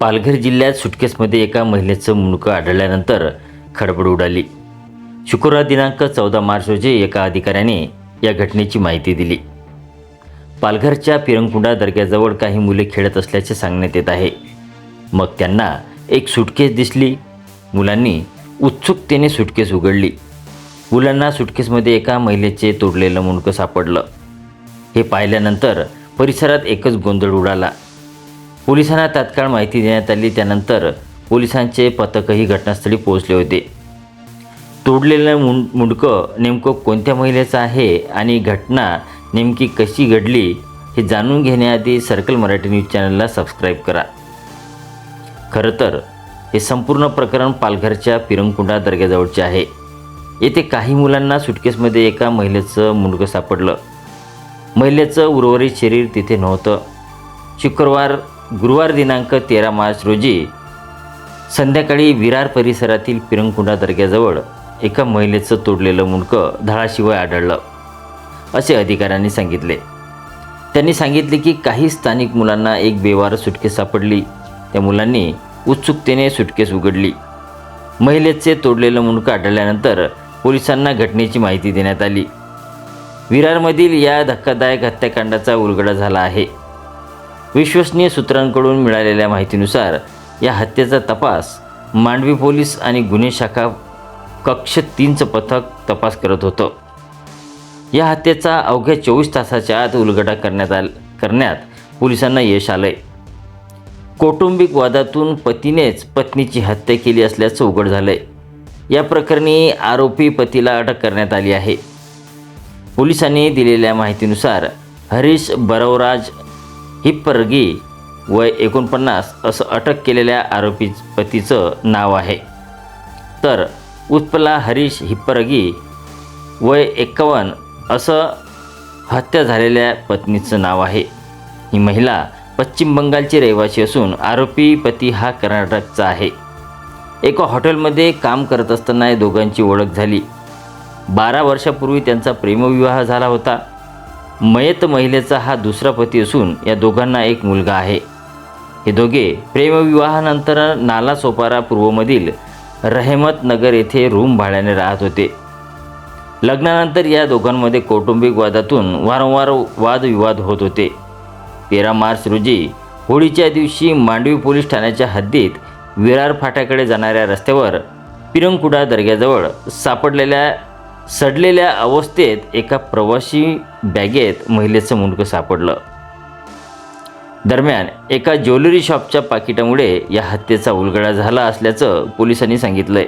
पालघर जिल्ह्यात सुटकेसमध्ये एका महिलेचं मुंडकं आढळल्यानंतर खडबड उडाली. शुक्रवार दिनांक चौदा मार्च रोजी एका अधिकाऱ्याने या घटनेची माहिती दिली. पालघरच्या पिरंकुंडा दर्ग्याजवळ काही मुले खेळत असल्याचे सांगण्यात येत आहे. मग त्यांना एक सुटकेस दिसली. मुलांनी उत्सुकतेने सुटकेस उघडली. मुलांना सुटकेसमध्ये एका महिलेचे तोडलेलं मुंडकं सापडलं. हे पाहिल्यानंतर परिसरात एकच गोंधळ उडाला. पोलिसांना तात्काळ माहिती देण्यात आली. त्यानंतर पोलिसांचे पथकही घटनास्थळी पोहोचले होते. तोडलेलं मुंड मुंडकं नेमकं कोणत्या महिलेचं आहे आणि घटना नेमकी कशी घडली हे जाणून घेण्याआधी सर्कल मराठी न्यूज चॅनलला सबस्क्राईब करा. खरं तर हे संपूर्ण प्रकरण पालघरच्या पिरंकुंडा दर्ग्याजवळचे आहे. येथे काही मुलांना सुटकेसमध्ये एका महिलेचं मुंडकं सापडलं. महिलेचं उर्वरित शरीर तिथे नव्हतं. शुक्रवार गुरुवार दिनांक तेरा मार्च रोजी संध्याकाळी विरार परिसरातील पिरंकुंडा दर्ग्याजवळ एका महिलेचं तोडलेलं मुंडकं धळाशिवाय आढळलं असे अधिकाऱ्यांनी सांगितले. त्यांनी सांगितले की काही स्थानिक मुलांना एक बेवार सुटकेस सापडली. त्या मुलांनी उत्सुकतेने सुटकेस उघडली. महिलेचे तोडलेलं मुंडकं आढळल्यानंतर पोलिसांना घटनेची माहिती देण्यात आली. विरारमधील या धक्कादायक हत्याकांडाचा उलगडा झाला आहे. विश्वसनीय सूत्रांकडून मिळालेल्या माहितीनुसार या हत्येचा तपास मांडवी पोलीस आणि गुन्हे शाखा कक्ष तीनचं पथक तपास करत होतं. या हत्येचा अवघ्या चोवीस तासाच्या आत उलगडा करण्यात आल करण्यात पोलिसांना यश आलंय. कौटुंबिक वादातून पतीनेच पत्नीची हत्या केली असल्याचं उघड झालंय. या प्रकरणी आरोपी पतीला अटक करण्यात आली आहे. पोलिसांनी दिलेल्या माहितीनुसार हरीश बरवराज हिप्परगी वय एकोणपन्नास असं अटक केलेल्या आरोपी पतीचं नाव आहे. तर उत्पला हरीश हिप्परगी वय एक्कावन्न असं हत्या झालेल्या पत्नीचं नाव आहे. ही महिला पश्चिम बंगालची रहिवासी असून आरोपी पती हा कर्नाटकचा आहे. एका हॉटेलमध्ये काम करत असताना या दोघांची ओळख झाली. बारा वर्षापूर्वी त्यांचा प्रेमविवाह झाला होता. मयत महिलेचा हा दुसरा पती असून या दोघांना एक मुलगा आहे. हे दोघे प्रेमविवाहानंतर नालासोपारा पूर्वमधील रहेमत नगर येथे रूम भाड्याने राहत होते. लग्नानंतर या दोघांमध्ये कौटुंबिक वादातून वारंवार वादविवाद होत होते. तेरा मार्च रोजी होळीच्या दिवशी मांडवी पोलीस ठाण्याच्या हद्दीत विरार फाट्याकडे जाणाऱ्या रस्त्यावर पिरंकुडा दर्ग्याजवळ सापडलेल्या सडलेल्या अवस्थेत एका प्रवासी बॅगेत महिलेचं मुंडकं सापडलं. दरम्यान एका ज्वेलरी शॉपच्या पाकिटामुळे या हत्येचा उलगडा झाला असल्याचं पोलिसांनी सांगितलंय.